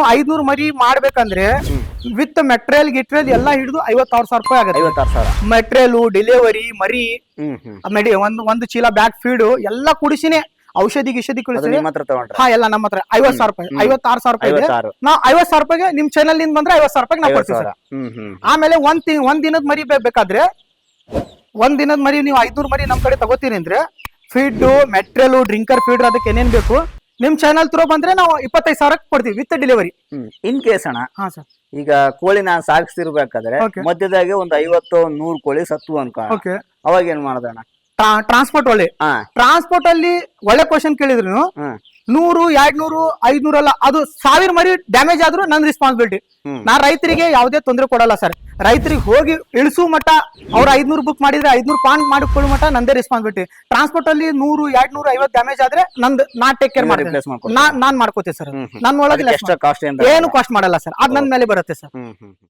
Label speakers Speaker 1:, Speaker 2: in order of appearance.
Speaker 1: ನೀವು ಐದ್ನೂರು ಮರಿ ಮಾಡ್ಬೇಕಂದ್ರೆ ವಿತ್ ಮೆಟ್ರಿಯಲ್ ಗಿಟ್ರಿಯಲ್ ಎಲ್ಲಾ ಹಿಡಿದು ಐವತ್ತಾರು ಸಾವಿರ ರೂಪಾಯಿ ಆಗುತ್ತೆ.
Speaker 2: ಐವತ್ತಾರು ಸಾವಿರ.
Speaker 1: ಮೆಟೀರಿಯಲ್ ಡೆಲಿವರಿ ಮರಿ ಮೆಡಿ ಒಂದ್ ಒಂದು ಚೀಲ ಬ್ಯಾಗ್ ಫೀಡ್ ಎಲ್ಲಾ ಕುಡಿಸಿನೇ ಔಷಧಿ ಗಿಷಧಿ ಕುಡಿಸಿ ಹಾ ಎಲ್ಲ ನಮ್ಮ ಹತ್ರ. ಐವತ್ ಸಾವಿರ ರೂಪಾಯಿ. ಐವತ್ತಾರು ಸಾವಿರ ರೂಪಾಯಿ ನಾವು ಐವತ್ ಸಾವಿರ ರೂಪಾಯಿಗೆ ನಿಮ್ ಚಾನಲ್ನಿಂದ ಬಂದ್ರೆ ಐವತ್ ಸಾವಿರ ರೂಪಾಯಿ ನಾವು ಕೊಡ್ತೀವಿ ಆಮೇಲೆ ಒಂದ್ ತಿಂಗ್ ಒಂದ್ ದಿನದ ಮರಿ ಬೇಕಾದ್ರೆ ಒಂದ್ ದಿನದ ಮರಿ ನೀವು ಐದ್ನೂರು ಮರಿ ನಮ್ ಕಡೆ ತಗೋತೀನಿ ಅಂದ್ರೆ ಫೀಡ್ ಮೆಟ್ರಿಯಲ್ ಡ್ರಿಂಕರ್ ಫೀಡ್ ಅದಕ್ಕೆ ಏನೇನ್ ಬೇಕು ನಿಮ್ ಚಾನಲ್ ತ್ರೋ ಬಂದ್ರೆ ನಾವು ಇಪ್ಪತ್ತೈದು ಸಾವಿರಕ್ಕೆ ಕೊಡ್ತೀವಿ ವಿತ್ ಡೆಲಿವರಿ
Speaker 2: ಇನ್ ಕೇಸ್ ಅಣ್ಣ
Speaker 1: ಹಾ ಸರ್
Speaker 2: ಈಗ ಕೋಳಿ ನಾನು ಸಾಗಿಸ್ತಿರ್ಬೇಕಾದ್ರೆ
Speaker 1: Okay.
Speaker 2: ಮಧ್ಯದಾಗೆ ಒಂದು ಐವತ್ತು ನೂರು ಕೋಳಿ ಸತ್ತು ಅಂತ
Speaker 1: ಓಕೆ
Speaker 2: ಅವಾಗ ಏನ್ ಮಾಡೋದಣ್ಣ
Speaker 1: ಟ್ರಾನ್ಸ್ಪೋರ್ಟ್ ಒಳ್ಳೆ.
Speaker 2: ಹಾ.
Speaker 1: ಟ್ರಾನ್ಸ್ಪೋರ್ಟ್ ಅಲ್ಲಿ ಒಳ್ಳೆ ಕ್ವಶನ್ ಕೇಳಿದ್ರು.
Speaker 2: ಹ್ಮ್.
Speaker 1: ನೂರು ಎರಡ್ ನೂರು ಐದ್ನೂರು ಅಲ್ಲ ಅದು ಸಾವಿರ ಮರಿ ಡ್ಯಾಮೇಜ್ ಆದ್ರೂ ನನ್ ರೆಸ್ಪಾನ್ಸಿಬಿಲಿಟಿ. ನಾ ರೈತರಿಗೆ ಯಾವುದೇ ತೊಂದರೆ ಕೊಡಲ್ಲ ಸರ್. ರೈತರಿಗೆ ಹೋಗಿ ಇಳಿಸು ಮಟ್ಟ ಅವ್ರ ಐದ್ನೂರು ಬುಕ್ ಮಾಡಿದ್ರೆ ಐದ್ನೂರು ಪಾಯಿಂಟ್ ಮಾಡಿಕೊಳ್ಳೋ ಮಟ್ಟ ನಂದೇ ರೆಸ್ಪಾನ್ಸಿಬಿಲಿಟಿ ಟ್ರಾನ್ಸ್ಪೋರ್ಟ್ ಅಲ್ಲಿ ನೂರು ಎರಡ್ ನೂರ ಐವತ್ತು ಡ್ಯಾಮೇಜ್ ಆದ್ರೆ ನಂದ್ ನಾ ಟೇಕ್ ಕೇರ್ ಮಾಡ್ತೀನಿ. ನಾನ್ ಮಾಡ್ಕೋತೀನಿ ಸರ್. ನನ್ನ ಒಳಗೆ
Speaker 2: ಏನ್
Speaker 1: ಕಾಸ್ಟ್ ಮಾಡಲ್ಲ ಸರ್. ಅದ್ ನನ್ನ ಮೇಲೆ ಬರುತ್ತೆ ಸರ್.